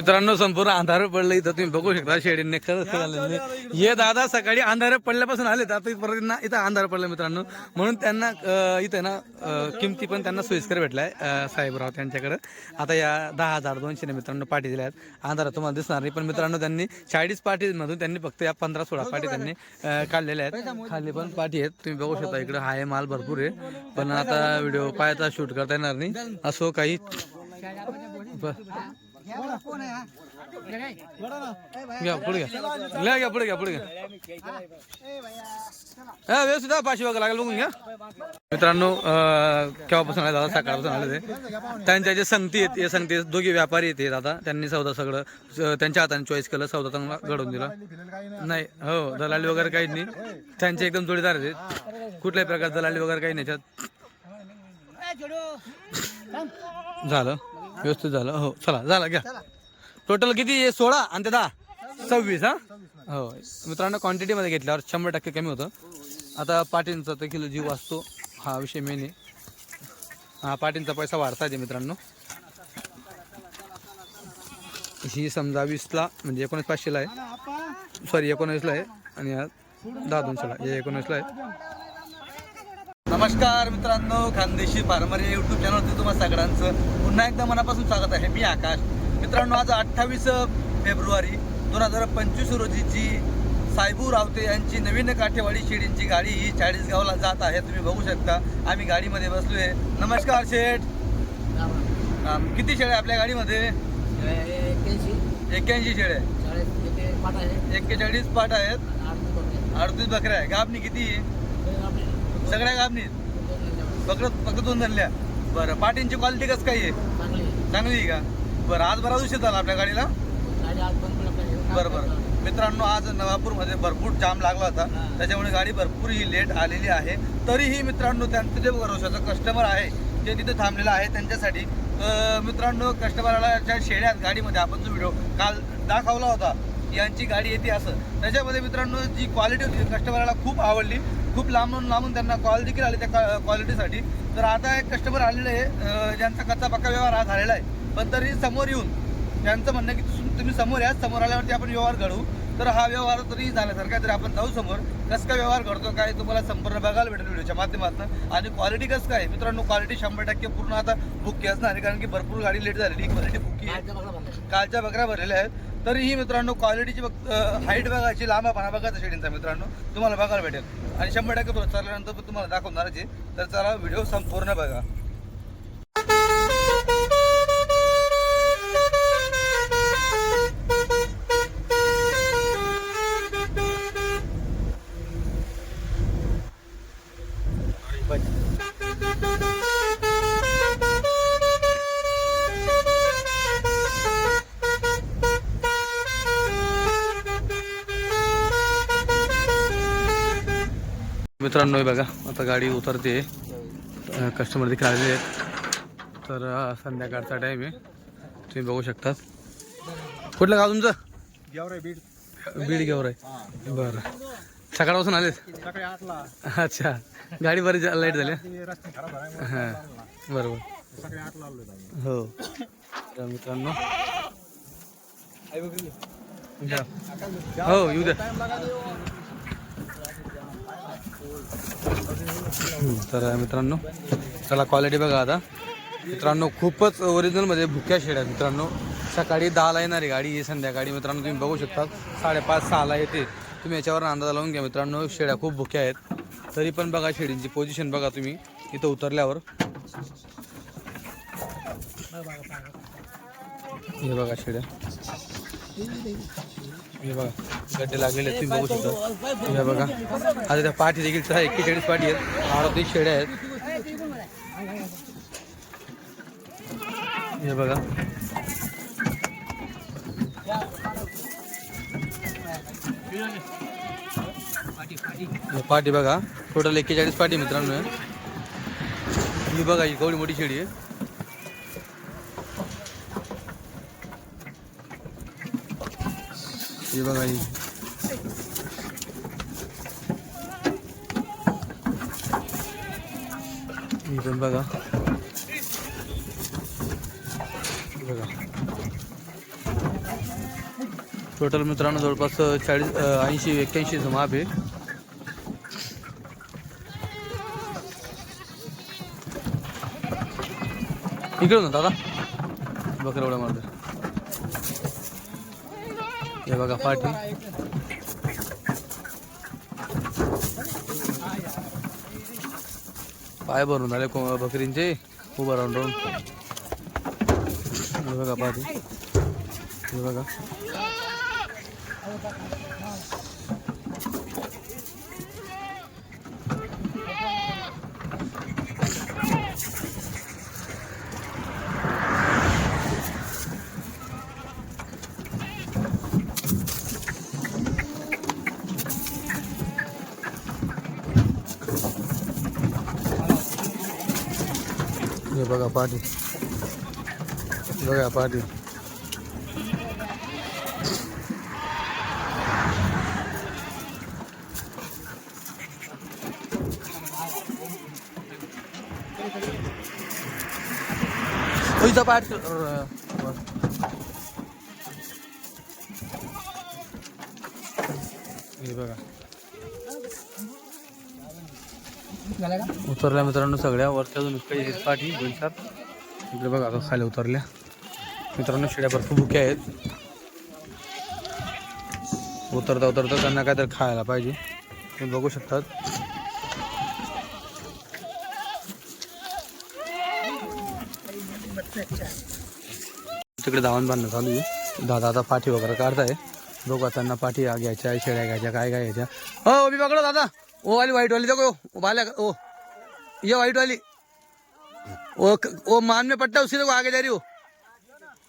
मित्रांनो संपूर्ण अंधार पडलं इथं. तुम्ही बघू शकता शेडीने खरंच झालेलं हे दादा सकाळी अंधार पडल्यापासून आले आता परत ना इथं अंधार पडलं मित्रांनो. म्हणून त्यांना इथं ना किमती पण त्यांना सोयीस्कर भेटलाय साहेबराव त्यांच्याकडे. आता या दहा हजार दोनशे मित्रांनो पाठी दिल्या आहेत अंधारात तुम्हाला दिसणार नाही पण मित्रांनो त्यांनी चाळीस पाठीमधून त्यांनी फक्त या पंधरा सोळा पाठी त्यांनी काढलेल्या आहेत. खाली पण पाठी आहेत. तुम्ही बघू शकता इकडे हाय माल भरपूर आहे. पण आता व्हिडिओ पायाचा शूट करता येणार नाही. असो काही. घ्या पुढे घ्या. लय घ्या पुढे घ्या पुढे घ्या. हा व्यवस्थित पाचशे वगैरे लागेल बघून घ्या. मित्रांनो केव्हापासून आले दादा? सकाळपासून आले ते. त्यांच्या जे संगती आहेत या संगती दोघे व्यापारी आहेत दादा. त्यांनी सौदा सगळं त्यांच्या हाताने चॉईस केलं सौदा चांगला घडवून दिला. नाही हो दलाली वगैरे काहीच नाही. त्यांचे एकदम जोडीदार आहेत. कुठल्याही प्रकार दलाली वगैरे काही नाही. झालं. व्यवस्थित झालं. हो चला झालं घ्या. टोटल किती? सोळा आणि ते दहा? सव्वीस हा? हो. मित्रांनो क्वांटिटीमध्ये घेतल्यावर शंभर टक्के कमी होतं. आता पाटींचा तर किलो जीव असतो हा विषय मेन आहे. हा पाटींचा पैसा वाढता येते मित्रांनो. ही समजा वीसला म्हणजे एकोणीस पाचशेला आहे. सॉरी एकोणीसला आहे. आणि हा दहा दोनशेला हे एकोणीसला आहे. नमस्कार मित्रांनो खानदेशी फार्मर या युट्यूब चॅनलवरती तुम्हा सगळ्यांचं पुन्हा एकदा मनापासून स्वागत आहे. मी आकाश. मित्रांनो आज अठ्ठावीस फेब्रुवारी दोन हजार पंचवीस रोजीची सायबू रावते यांची नवीन काठेवाडी शेडींची गाडी ही चाळीसगावला जात आहे. तुम्ही बघू शकता आम्ही गाडीमध्ये बसलोय. नमस्कार शेठ. किती शेळ आहे आपल्या गाडीमध्ये? एक्क्याऐंशी शेळ आहे एक्केचाळीस पाट आहेत. अडतीस बकऱ्या आहे गाबणी किती आहे? सगळ्या गाबणी फक्त दोन झाल्या बरं पाटींची क्वालिटी कसं काय आहे? चांगली आहे. का? बरं आज बरा उशीर झाला आपल्या गाडीला. बरं बरं. मित्रांनो आज नवापूरमध्ये भरपूर जाम लागला होता. त्याच्यामुळे गाडी भरपूर ही लेट आलेली आहे. तरीही मित्रांनो त्यांचं जे भरोशाचं कस्टमर आहे जे तिथे थांबलेलं आहे त्यांच्यासाठी. मित्रांनो कस्टमरला शेड्यात गाडीमध्ये आपण जो व्हिडिओ काल दाखवला होता यांची गाडी येते असं. त्याच्यामध्ये मित्रांनो जी क्वालिटी होती कस्टमरला खूप आवडली. खूप लांबून लांबून त्यांना कॉल देखील आले त्या क्वालिटीसाठी तर आता एक कस्टमर आलेले आहे ज्यांचा कच्चा पक्का व्यवहार हा झालेला आहे. पण तरी समोर येऊन त्यांचं म्हणणं आहे की तुम- तुम्ही समोर या समोर आल्यावरती आपण व्यवहार घडवू. तर हा व्यवहार तरी झाल्यासारखा तरी आपण जाऊ समोर. कसं काय व्यवहार घडतो काय तुम्हाला संपूर्ण बघायला भेटेल व्हिडिओच्या माध्यमातून. आणि क्वालिटी कसं काय? मित्रांनो क्वालिटी शंभर टक्के पूर्ण आता बुक्की असणार आहे कारण की भरपूर गाडी लेट झालेली क्वालिटी बुक्की आहे. कालच्या बकऱ्या भरलेल्या आहेत. तरीही मित्रांनो क्वालिटीची बघ हाईट बघायची लांबापणा बघायचा शेडींचा मित्रांनो. तुम्हाला बघायला भेटेल. आणि शंभर टक्के चालल्यानंतर तुम्हाला दाखवणारच आहे. तर चला व्हिडिओ संपूर्ण बघा. मित्रांनो बघा आता गाडी उतरते. कस्टमर देखील आलेले आहेत. तर संध्याकाळचा टाईम आहे. तुम्ही बघू शकता कुठलं गाव तुमचं? बीड. बीड घेवर आहे बरं. सकाळपासून आले अच्छा. गाडी बरी लाइट झाली हां? बरोबर. हो. तर मित्रांनो. हो येऊ द्या. तर मित्रांनो चला क्वालिटी बघा आता. मित्रांनो खूपच ओरिजिनलमध्ये भुक्या शेड आहेत मित्रांनो. सकाळी दहाला आहे गाडी संध्याकाळी मित्रांनो तुम्ही बघू शकता. साडेपाच सहाला येते. तुम्ही याच्यावर अंदाज लावून घ्या मित्रांनो शेड्या खूप भुक्या आहेत. तरी पण बघा शेडींची पोझिशन बघा तुम्ही इथं उतरल्यावर. हे बघा शेड्या हे बघा गड्डे लागलेले आहेत तुम्ही बघू शकता. हे बघा. आता त्या पाठी देखील सहा एक्केचाळीस पाठी आहेत. अडतीस शेड्या आहेत. हे बघा. पाठी बघा. टोटल एक्केचाळीस पाठी मित्रांनो. आहे. ही बघा ही केवढी मोठी शेडी आहे. हे बघा ही. ही पण बघा. बघा. टोटल मित्रांनो जवळपास चाळीस ऐंशी एक्क्याऐंशी माप आहे. इकडे ना दादा. बकरा एवढ्या हे बघा पाठी. पाय भरून आले बकरींचे. उभं राहून राहून. हे बघा पाठी. हे बघा. बघा पाणी बघा पाणी इथं पाठ हे बघा उतरल्या मित्रांनो सगळ्या. वरच्या अजून काही आहेत पाठी दोन चार इकडे बघा आता खाली उतरल्या. मित्रांनो शिड्या भरपूर भुके आहेत. उतरता उतरता त्यांना काहीतरी खायला पाहिजे. तुम्ही बघू शकतात. तिकडे धावण बांधणं चालू आहे. दादा आता पाठी वगैरे काढताय. बघू त्यांना पाठी घ्यायच्या शेळ्या घ्यायच्या काय काय घ्यायच्या. हो मी पकडो दादा. ओ वाली व्हाईट वाली देखो बाल्या ओ, ये व्हाईट वाली। क- ओ मान में पट्टा, उसी देखो आगे जा रही हो।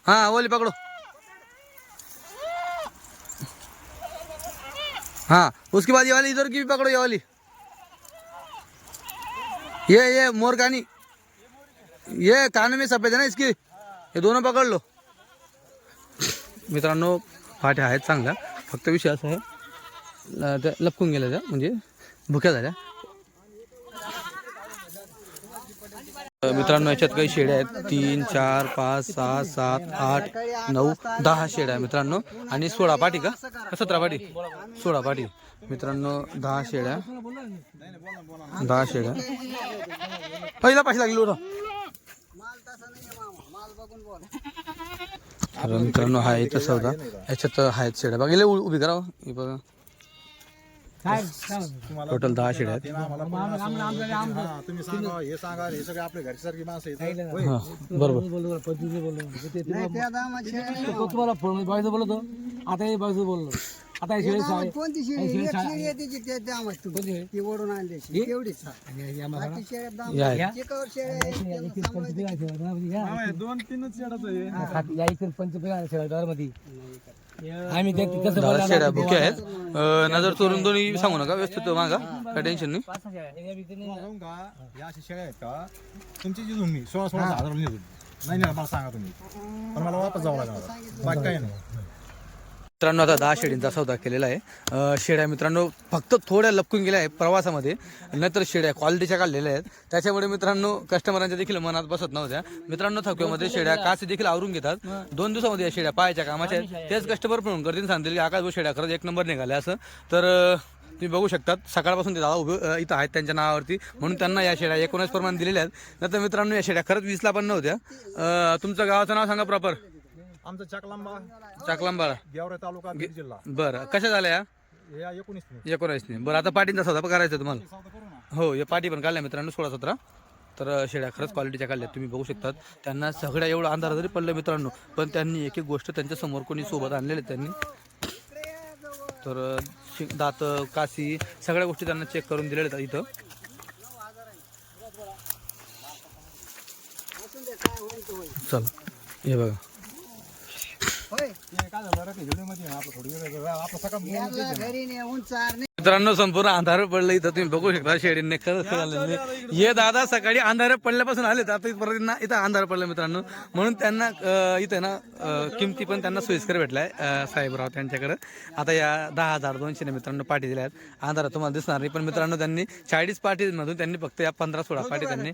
हाँ वो वाली पकड़ो। हाँ उसके बाद ये वाली इधर की भी पकड़ो, ये वाली। ये ये मोर मोरकानी। ये कान में सफ़ेद है ना इसकी? हे दोनों पकड लो। मित्रांनो फाट्या आहेत चांगल्या. फक्त विषय असा लपकून गेल्या म्हणजे भुक्या झाल्या? मित्रांनो याच्यात काही शेड्या आहेत. तीन चार पाच सहा सात आठ नऊ दहा शेड्या आहे मित्रांनो. आणि सोळा पाठी का? सतरा पाठी? सोळा पाठी. मित्रांनो दहा शेड्या. दहा शेड्या. पहिला पाशी लागली होता अरे मित्रांनो हा इथं सौदा. याच्यात आहेत शेड्या. बघा उ- उभी करा बघा. हे टोटल दहा शेड्या आहेत. हा, तुम्ही सांगा हे सांगा हे सगळे आपल्या घरच्यासारखी माणसं आहेत. होय. हा बरोबर. तुम्हाला फोन बायचं बोलतो. आता हे बायचं बोललो. आता हे शेळी कोणती हे शेळी? शेळी एक शाळे- शेळी येते जी त्या दाम असतो कोणती शेळी? ती ओढून आणली ही? तेवढीच आणि या मला- बाकी शेळ्या दाम या. आहेत. एकावर शेळ्या आहेत, या त्याला इकडे सांभाळायचं. पंचवीस आहे शेळ्या, म्हणजे या. हा, दोन तीनच शेडाचं आहे. खात- या इकडे पंचवीस आहे. आम्ही ते कसं? शेड्या बुके आहेत. अ, नजर चोरून दोन्ही सांगू नका व्यवस्थित मागा. काय टेन्शन नाही. पाच सहा शेळ्या. या भीतीने- तुम्हाला सांगू का? या अशा शेळ्या आहेत का? तुमची जी तुम्ही सोळा सोळा हजार नाही नाही मला सांगा तुम्ही. पण मला वापस जावं लागणार बाकी काही नाही. मित्रांनो आता दहा शेळींचा सौदा केलेला आहे. शेड्या शेळ्या मित्रांनो फक्त थोड्या लपकून गेल्या आहे प्रवासामध्ये. नंतर शेड्या क्वालिटीच्या काढलेल्या आहेत. त्याच्यामुळे मित्रांनो कस्टमरांच्या देखील मनात बसत नव्हत्या. मित्रांनो थकव्यामध्ये शेड्या कासे देखील आवरून घेतात. दोन दिवसामध्ये या शेड्या पाहायच्या कामाच्या म्हणजे आहेत तेच कस्टमर फोन करतील सांगतील की आकाश भाऊ शेड्या खरंच एक नंबर निघाल्या असं. तर तुम्ही बघू शकतात सकाळपासून ते दादा उभे इथं आहेत त्यांच्या नावावरती. म्हणून त्यांना या शेड्या एकोणीस प्रमाण दिलेल्या आहेत. नंतर मित्रांनो या शेड्या खरंच वीसला पण नव्हत्या. तुमचं गावाचं नाव सांगा प्रॉपर आमचा चकलांबा चाकलांबाळा. गेवरा तालुका बीड जिल्हा. बरं. कशा झाल्या या? हे या एकोणीस. एकोणावीसने बरं आता पाटींचा सौदा पण करायचा तुम्हाला. सौदा करू ना. हो हे पाटी पण काढल्या मित्रांनो सोळा सतरा. तर शेळ्या खरंच क्वालिटीच्या काढल्या तुम्ही बघू शकतात. त्यांना सगळ्या एवढं अंधार जरी पडलं मित्रांनो पण त्यांनी एक एक गोष्ट त्यांच्यासमोर कोणी सोबत आणलेले त्यांनी. तर शि- दात कासी सगळ्या गोष्टी त्यांना चेक करून दिलेल्या आहेत इथं. चल. हे बघा. होय ते काय झालं रे, ते व्हिडिओमध्ये आहे ना आपलं मित्रांनो संपूर्ण अंधार पडलं इथं. तुम्ही बघू शकता शेडीने खरंच हे दादा सकाळी अंधार पडल्यापासून आले आता इथपर्यंत त्यांना इथं अंधार पडलं मित्रांनो. म्हणून त्यांना इथं ना किमती पण त्यांना सोयीस्कर भेटलाय साहेबराव त्यांच्याकडे. आता या दहा हजार दोनशे मित्रांनो पाठी दिल्या आहेत. अंधारात तुम्हाला दिसणार नाही पण मित्रांनो त्यांनी चाळीस पाठीमधून त्यांनी फक्त या पंधरा सोळा पाठी त्यांनी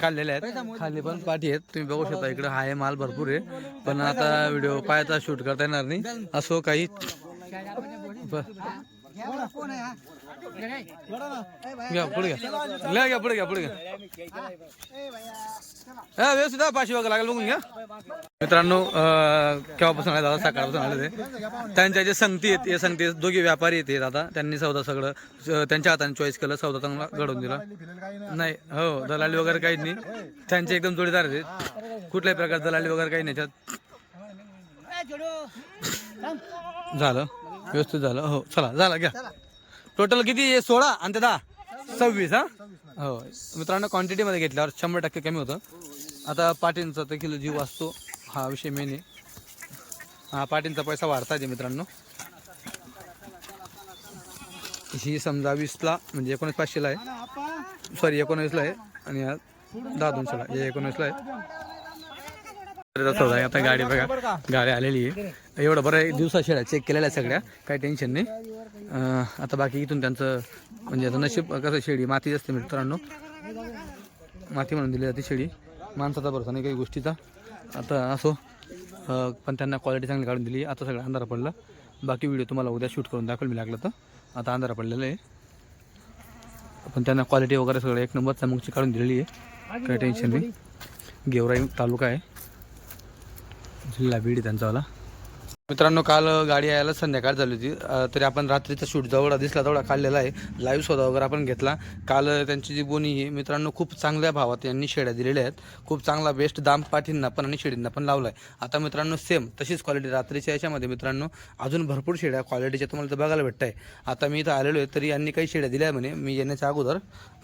काढलेल्या आहेत. खाली पण पाठी आहेत. तुम्ही बघू शकता इकडे आहे माल भरपूर आहे. पण आता व्हिडिओ पाहायचा शूट करता येणार नाही. असो काही. हा? घ्या पुढे घ्या. लय घ्या पुढे घ्या पुढे घ्या. हा व्यवस्थित पाचशे वगैरे लागेल बघून घ्या. मित्रांनो केव्हापासून आले दादा? सकाळपासून आले ते. त्यांच्या जे संगती आहेत हे संगती दोघे व्यापारी आहेत दादा. त्यांनी सौदा सगळं त्यांच्या हाताने चॉईस केलं सौदा चांगला घडवून दिला. नाही हो दलाली वगैरे काहीच नाही. त्यांचे एकदम जोडीदार आहेत. कुठल्याही प्रकार दलाली वगैरे काही नाही झालं. व्यवस्थित झालं. हो चला झालं घ्या. टोटल किती? सोळा आणि ते दहा? सव्वीस हा? हो. मित्रांनो क्वांटिटीमध्ये घेतल्यावर शंभर टक्के कमी होतं. आता पाटींचा तर किलो जीव असतो हा विषय मेन आहे. हा पाटींचा पैसा वाढता आहे मित्रांनो. ही समजा वीसला म्हणजे एकोणीस पाचशेला आहे. सॉरी एकोणीसला आहे. आणि दहा दोनशेला हे एकोणीसला आहे. आता गाडी बघा. गाडी आलेली आहे. एवढं बरं आहे, दिवसा शेळ्या चेक केलेल्या आहे सगळ्या. काही टेन्शन नाही. आता बाकी इथून त्यांचं म्हणजे आता नशीब कसं शेळी माती असते मित्रांनो. माती म्हणून दिली जाते शेळी माणसाचा भरोसा नाही काही गोष्टीचा. आता असो पण त्यांना क्वालिटी चांगली काढून दिली. आता सगळं अंधारा पडला. बाकी व्हिडिओ तुम्हाला उद्या शूट करून दाखवेल मी लागलं तर. आता अंधारा पडलेलं आहे. पण त्यांना क्वालिटी वगैरे सगळं एक नंबर चमकची काढून दिलेली आहे. काही टेन्शन नाही. गेवराई तालुका आहे. जिल्हा बीड त्यांचा त्यांचावाला मित्रांनो काल गाडी यायला संध्याकाळ झाली होती. तरी आपण रात्रीचा शूट जेवढा दिसला तेवढा काढलेला आहे. लाईव्ह सौदा वगैरे आपण घेतला. काल त्यांची जी बोनी ही मित्रांनो खूप चांगल्या भावात यांनी शेड्या दिलेल्या आहेत. खूप चांगला बेस्ट दाम पाठींना पण आणि शेडींना पण लावला आहे आता मित्रांनो सेम तशीच क्वालिटी रात्रीच्या याच्यामध्ये मित्रांनो अजून भरपूर शेड्या क्वालिटीच्या तुम्हाला तर बघायला भेटत आहे आता मी इथं आलेलो आहे तरी यांनी काही शेड्या दिल्या म्हणे. मी येण्याच्या अगोदर.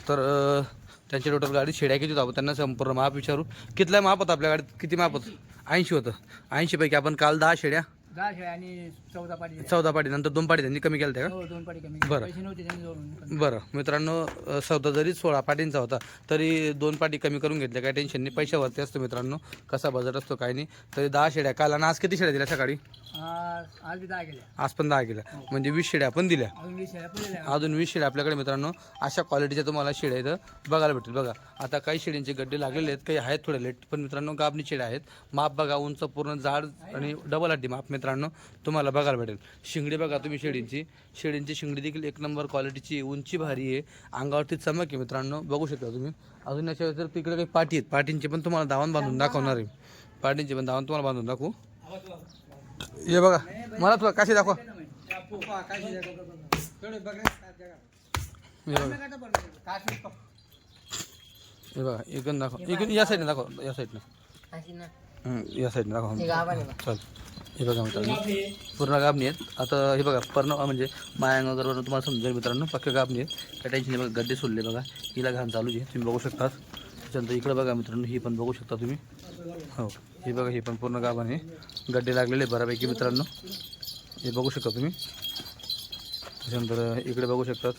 तर त्यांची टोटल गाडी शेड्या किती होतं आपण त्यांना संपूर्ण माप विचारू. कितल्या माप होतं आपल्या गाडीत? किती माप होतं? ऐंशी होतं. ऐंशीपैकी आपण काल दहा शेड्या दहा शेळ्या आणि चौदा पाटी चौदा पाटी नंतर दोन पाटी त्यांनी कमी केल्या त्या हो दोन पाटी कमी बरं. पैसे नव्हते त्यांनी जोडून. का बरं. मित्रांनो अं, चौदा जरी सोळा पाटींचा होता तरी दोन पाटी कमी करून घेतल्या. काय टेन्शन नाही. पैशावरती असतो मित्रांनो. कसा बजेट असतो काय नाही. तरी दहा शेड्या काल आणि आज किती शेड्या दिल्या सकाळी? आज आज बी दहा गेल्या. आज पण दहा गेल्या. म्हणजे वीस शेड्या आपण दिल्या. अजून वीस शेळ्या पडलेल्या आहेत. अजून वीस शेड्या आपल्याकडे मित्रांनो. अशा क्वालिटीच्या तुम्हाला शेड्या इथं बघायला भेटतील. बघा आता काही शेड्यांचे गड्डे लागलेले आहेत काही आहेत थोडे लेट पण मित्रांनो गाबणी शेड्या आहेत. माप बघा उंच पूर्ण जाड आणि डबल अड्डी माप मित्रांनो. तुम्हाला बघायला भेटेल. शिंगडी बघा तुम्ही शेडींची शेडींची शिंगडी देखील एक नंबर क्वालिटीची उंची भारी आहे. अंगावरती चमक आहे मित्रांनो. बघू शकता तुम्ही. अजून याच्या व्यतिरिक्त इकडे काही पाटी आहेत पाटींची पण तुम्हाला दावण बांधून दाखवणार आहे. पाटींची पण दावण तुम्हाला बांधून दाखवू. हे बघा. मला तुला कशी दाखवा. हे बघा. इकडून दाखव. इकडून या साईडने दाखव. या साईडनं या साईडने दाखव. चल. हे बघा मित्रांनो. पूर्ण गाबणी आहेत. आता हे बघा पूर्ण म्हणजे मायांग वगैरे तुम्हाला समजेल मित्रांनो पक्के गाबणी आहेत. काय टेन्शन नाही बघा गड्डे सोडले बघा. हिला घाण चालू आहे तुम्ही बघू शकता त्याच्यानंतर इकडे बघा मित्रांनो ही पण बघू शकता तुम्ही. हो हे बघा हे पण पूर्ण गाभण आहे. गड्डे लागलेले बऱ्यापैकी मित्रांनो. हे बघू शकता तुम्ही. त्याच्यानंतर इकडे बघू शकतात.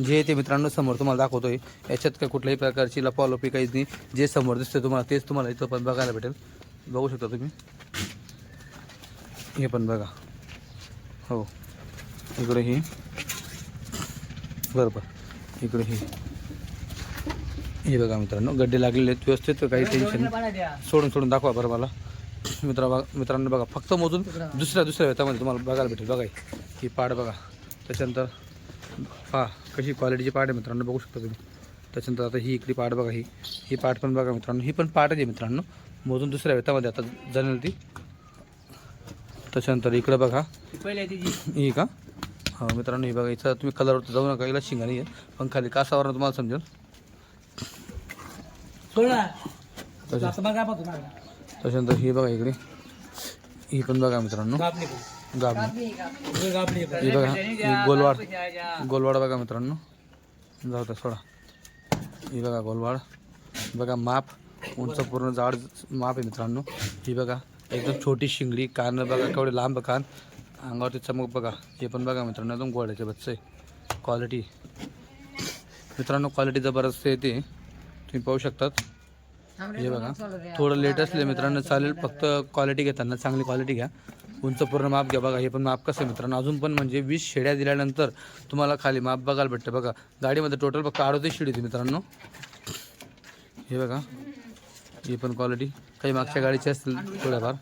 जे ते मित्रांनो समोर तुम्हाला दाखवतोय याच्यात काय कुठल्याही प्रकारची लपालपी काहीच नाही. जे समोर दिसते तुम्हाला तेच तुम्हाला इथं पण बघायला भेटेल. बघू शकता तुम्ही. हे पण बघा. हो. इकडे ही. बरोबर. इकडे ही. हे बघा मित्रांनो गड्डे लागलेले आहेत. व्यवस्थित काही टेन्शन सोडून सोडून दाखवा बरं मला. मित्रा मित्रांनो बघा फक्त मोजून दुसऱ्या दुसऱ्या व्यतामध्ये तुम्हाला बघायला भेटेल. बघा ही. ही पाड बघा. त्याच्यानंतर पहा कशी क्वालिटीची पाड आहे मित्रांनो बघू शकता तुम्ही. त्याच्यानंतर आता ही इकडली पाड बघा ही ही पाट पण बघा मित्रांनो ही पण पाटच आहे मित्रांनो. मोजून दुसऱ्या व्यतामध्ये आता जणेल ती. त्याच्यानंतर इकडं बघा. ही का? हो मित्रांनो ही बघा इथं तुम्ही कलरवरती जाऊ नका हिला शिंगा नाही आहे पण खाली कासावर तुम्हाला समजेल. त्याच्यानंतर ही बघा इकडे. ही पण बघा मित्रांनो. गाबणी ही बघा गोलवाड. गोलवाड बघा मित्रांनो. जाऊ द्या सोडा. ही बघा गोलवाड बघा माप उंच पूर्ण जाड माप आहे मित्रांनो. ही बघा एकदम छोटी शिंगडी कान बघा केवढे लांब कान. अंगावरती चमक बघा. हे पण बघा मित्रांनो एकदम गोड्याचे बच्चे. क्वालिटी मित्रांनो क्वालिटी जबरदस्त येते तुम्ही पाहू शकतात. हे बघा. थोडं लेट असले मित्रांनो चालेल. फक्त क्वालिटी घेताना चांगली क्वालिटी घ्या. उंच पूर्ण माप घ्या बघा हे पण माप कसं आहे मित्रांनो? अजून पण म्हणजे वीस शेड्या दिल्यानंतर तुम्हाला खाली माप बघायला भेटतं. बघा गाडीमध्ये टोटल बघा अडोतीस शेडी होती मित्रांनो. हे बघा हे पण क्वालिटी काही मागच्या गाडीची असतील थोड्याफार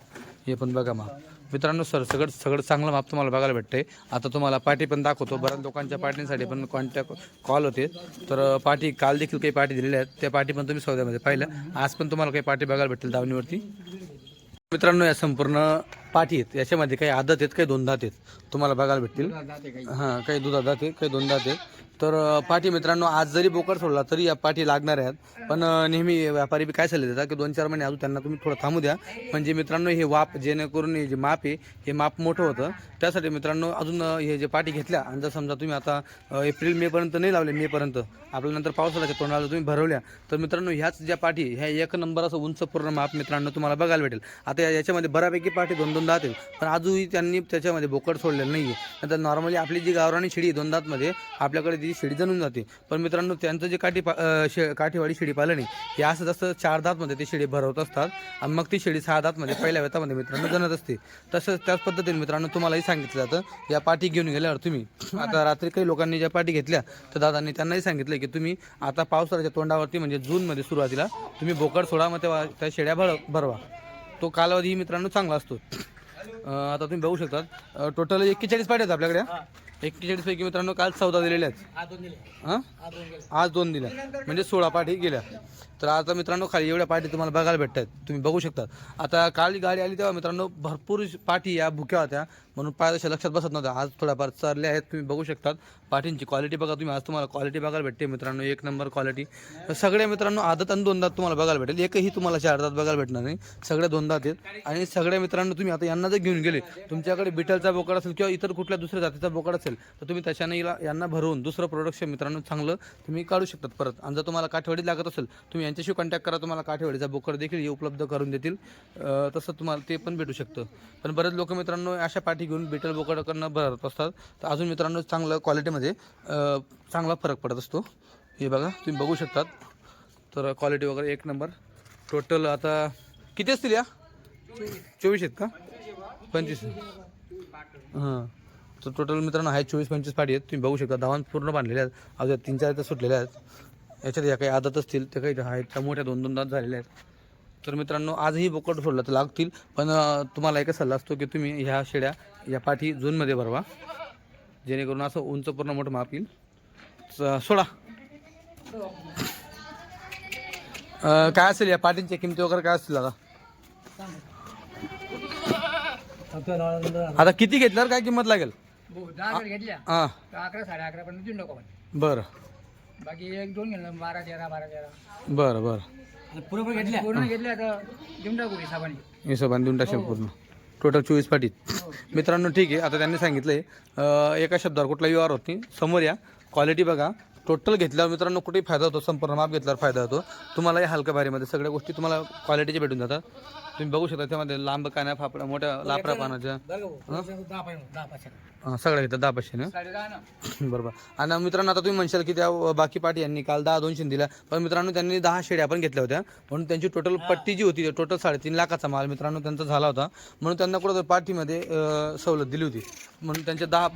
हे पण बघा माप. मित्रांनो सर सगळं सगळं चांगलं माप तुम्हाला बघायला भेटतंय. आता तुम्हाला पाठी पण दाखवतो. बऱ्याच लोकांच्या पार्टींसाठी पण कॉन्टॅक्ट कॉल होते. तर पाठी काल देखील काही पाठी दिलेल्या आहेत. त्या पाठी पण तुम्ही सौद्यामध्ये पाहिलं आज पण तुम्हाला काही पाठी बघायला भेटतील दावणीवरती मित्रांनो या संपूर्ण पाठी आहेत याच्यामध्ये काही आदत आहेत काही दोन दात आहेत. तुम्हाला बघायला भेटतील. हां काही दुधा दात आहेत काही दोन दात आहेत. तर पाठी मित्रांनो आज जरी बोकड सोडला तरी या पाठी लागणार आहेत. पण नेहमी व्यापारी बी काय सल्ले देतात की दोन चार महिने अजून त्यांना तुम्ही थोडं थांबू द्या. म्हणजे मित्रांनो हे वाप जेणेकरून हे जे माप आहे हे माप मोठं होतं. त्यासाठी मित्रांनो अजून हे जे पाठी घेतल्या आणि जर समजा तुम्ही आता एप्रिल मेपर्यंत नाही लावले मेपर्यंत आपल्या नंतर पावसाळ्याच्या तोंडाला तुम्ही भरवल्या तर मित्रांनो ह्याच ज्या पाठी ह्या एक नंबर असं उंच पूर्ण माप मित्रांनो तुम्हाला बघायला भेटेल. आता या- याच्यामध्ये बऱ्यापैकी पाठी दोन दोन दात आहेत. पण आजही त्यांनी त्याच्यामध्ये बोकड सोडलेलं नाही आहे नंतर नॉर्मली आपली जी गावरानी शिडी दोन दातमध्ये आपल्याकडे ती शिडी जणून जाते. पण मित्रांनो त्यांचं जे काठी पा शे काठीवाडी शिडी पालन आहे हे असं जसं चार दातमध्ये ते शिडी भरवत असतात आणि मग ती शिडी सहा दातमध्ये पहिल्या वेतामध्ये मित्रांनो जणत असते. तसंच त्याच पद्धतीने मित्रांनो तुम्हालाही सांगितलं जातं या पाठी घेऊन गेल्यावर तुम्ही आता रात्री काही लोकांनी ज्या पाठी घेतल्या तर दादांनी त्यांनाही सांगितलं की तुम्ही आता पावसाळ्याच्या तोंडावरती म्हणजे जूनमध्ये सुरुवातीला तुम्ही बोकड सोडा मग तेव्हा त्या शेड्या भर भरवा. तो कालावधी मित्रांनो चांगला असतो. आता तुम्ही बघू शकता टोटल एक्केचाळीस पाहिजे आहेत आपल्याकडे एक्केचाळीस पैकी मित्रांनो काल चौदा दिलेल्या आहेत आज दोन हां? आज दोन दिल्या. म्हणजे सोळा पाठी गेल्या. तर आता मित्रांनो खाली एवढ्या पाठी तुम्हाला बघायला भेटत आहेत तुम्ही बघू शकता. आता काल गाडी आली तेव्हा मित्रांनो भरपूर पाठी या भुक्या होत्या. म्हणून पायदशा लक्षात बसत नव्हत्या. आज थोड्याफार चरल्या आहेत. तुम्ही बघू शकतात पाठींची क्वालिटी बघा तुम्ही. आज तुम्हाला क्वालिटी बघायला भेटते मित्रांनो. एक नंबर क्वालिटी सगळ्या मित्रांनो आदत आणि दोनदात तुम्हाला बघायला भेटेल. एकही तुम्हाला चार दात बघायला भेटणार नाही. सगळे दोनदात आहेत. आणि सगळ्या मित्रांनो तुम्ही आता यांना जर घेऊन गेले तुमच्याकडे बिटलचा बोकड असेल किंवा इतर कुठल्या दुसऱ्या जातीचा बोकड असेल तर तुम्ही त्याच्याने यांना भरवून दुसरं प्रोडक्शन मित्रांनो चांगलं तुम्ही काढू शकतात परत. आणि जर तुम्हाला काठेवाडी लागत असेल तुम्ही यांच्याशी कॉन्टॅक्ट करा तुम्हाला काठेवाडीचा बोकड देखील हे उपलब्ध करून देतील. तसं तुम्हाला ते पण भेटू शकतं. पण बरेच लोक मित्रांनो अशा पाठी घेऊन बिटल बोकडकडनं भरत असतात. तर अजून मित्रांनो चांगलं क्वालिटीमध्ये चांगला फरक पडत असतो. हे बघा तुम्ही बघू शकतात. तर क्वालिटी वगैरे एक नंबर टोटल आता किती असतील या? चोवीस आहेत का? पंचवीस. हां. तर टोटल मित्रांनो आहे चोवीस पंचवीस पाठी आहेत. तुम्ही बघू शकता धावान पूर्ण बांधलेल्या आहेत. अजून तीन चार तर सुटलेल्या आहेत. याच्यात या काही आदत असतील त्या काही आहेत. त्या मोठ्या दोन दोन दात झालेल्या आहेत. तर मित्रांनो आजही बोकड सोडलं तर लागतील. पण तुम्हाला एकच सल्ला असतो की तुम्ही ह्या शेड्या या पाठी जूनमध्ये भरवा. जेणेकरून असं उंच पूर्ण मोठं माप येईल. सोडा. काय असेल या पाठींच्या किमती वगैरे काय असतील आता? आता किती घेतल्यावर काय किंमत लागेल? दहा घेतल्या. हां तर अकरा साडे अकरा पर्यंत देऊन टाकू आपण. बरं. बाकी एक दोन घेतलं बारा तेरा बारा तेरा. बरं बरं. पूर्ण घेतल्या? पूर्ण घेतल्या तर देऊन टाकू हिसाबाने हिशोबाने देऊन टाकेल पूर्ण. टोटल चोवीस पाटीत मित्रांनो ठीक आहे. आता त्यांनी सांगितलंय अं, एका शब्दावर कुठला व्यवहार होत नाही. समोर या. क्वालिटी बघा. टोटल घेतल्यावर मित्रांनो कुठेही फायदा होतो संपूर्ण माप घेतल्यावर फायदा होतो. तुम्हाला या हलक्या भारीमध्ये सगळ्या गोष्टी तुम्हाला क्वालिटीच्या भेटून जातात. तुम्ही बघू शकता त्यामध्ये लांब कान्या फापड्या मोठ्या लापरा पानाच्या. अं, सगळ्या घेतात दहा पाचशे बरोबर. आणि मित्रांनो आता तुम्ही म्हणशाल की त्या बाकी पाठी यांनी काल दहा दोनशे दिल्या पण मित्रांनो त्यांनी दहा शेड्या पण घेतल्या होत्या. म्हणून त्यांची टोटल पट्टी जी होती टोटल साडेतीन लाखाचा माल मित्रांनो त्यांचा झाला होता. म्हणून त्यांना कुठं पाठीमध्ये सवलत दिली होती. म्हणून त्यांच्या दहा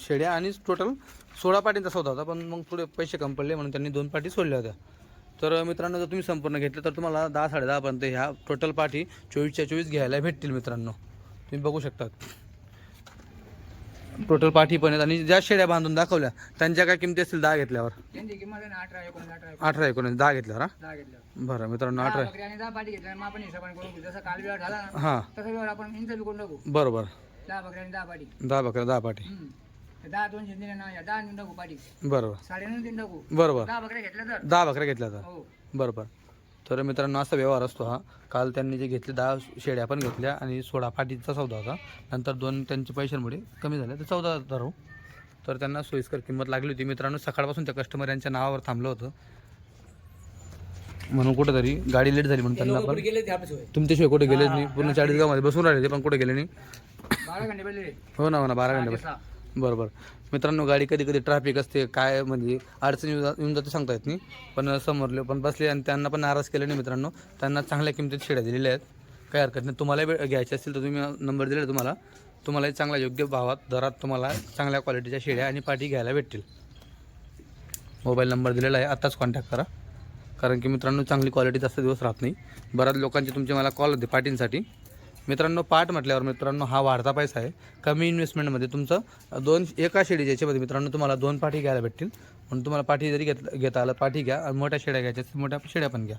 शेड्या आणि टोटल सोळा पाटींचा सौदा होता पण मग थोडे पैसे कमी पडले म्हणून त्यांनी दोन पाठी सोडल्या होत्या. तर मित्रांनो जर तुम्ही संपूर्ण घेतलं तर तुम्हाला दहा साडे दहापर्यंत ह्या टोटल पाठी चोवीसच्या चोवीस घ्यायला भेटतील मित्रांनो. तुम्ही बघू शकता टोटल पाठी पण आहेत आणि ज्या शेड्या बांधून दाखवल्या त्यांच्या काय किमती असतील दहा घेतल्यावर? अठरा एकोणीस दहा घेतल्यावर हा? बरं मित्रांनो अठरा. हां. बरोबर. दहा बकऱ्या दहा पाठी दहा दोनशे दिले ना या दहा देऊन टाकू पाठी बरोबर साडेनऊ देऊन टाकू बरोबर. दहा बकऱ्या घेतल्या तर? दहा बकऱ्या घेतल्या तर. हो. बरोबर. तर मित्रांनो असा व्यवहार असतो हा. काल त्यांनी जे घेतले दहा शेड्या पण घेतल्या आणि सोळा पाठीचा सौदा होता. नंतर दोन त्यांच्या पैशांमुळे कमी झाले. तर चौदा धरू. तर त्यांना सोयीस्कर किंमत लागली होती. मित्रांनो सकाळपासून त्या कस्टमर यांच्या नावावर थांबलं होतं. म्हणून कुठेतरी गाडी लेट झाली म्हणून त्यांना पण तुमच्याशिवाय कुठे गेलेच नाही. पूर्ण चाळीस गावामध्ये बसून राहिले ते पण कुठे गेले नाही. बारा घंटे पहिले. हो ना हो ना बारा घंटे बरोबर. मित्रांनो गाडी कधी कधी ट्रॅफिक असते काय म्हणजे अडचण येऊन येऊन जाते सांगता येत नाही. पण समोरले पण बसले आणि त्यांना पण नाराज केले नाही मित्रांनो त्यांना चांगल्या किमतीत शेड्या दिलेल्या आहेत. काही हरकत नाही. तुम्हालाही घ्यायचे असतील तर तुम्ही नंबर दिले तुम्हाला. तुम्हालाही चांगल्या योग्य भावात दरात तुम्हाला चांगल्या क्वालिटीच्या शेड्या आणि पाठी घ्यायला भेटतील. मोबाईल नंबर दिलेला आहे. आत्ताच कॉन्टॅक्ट करा. कारण की मित्रांनो चांगली क्वालिटी जास्त दिवस राहत नाही. बऱ्याच लोकांचे तुमचे मला कॉल होते पाटींसाठी. मित्रांनो पाठ म्हटल्यावर मित्रांनो हा वाढता पैसा आहे. कमी इन्व्हेस्टमेंटमध्ये तुमचं दोन एका शेडी ज्याच्यामध्ये मित्रांनो तुम्हाला दोन पाठी घ्यायला भेटतील. म्हणून तुम्हाला पाठी जरी घेत घेता आलं पाठी घ्या. आणि मोठ्या शेड्या घ्यायच्या मोठ्या शेड्या पण घ्या.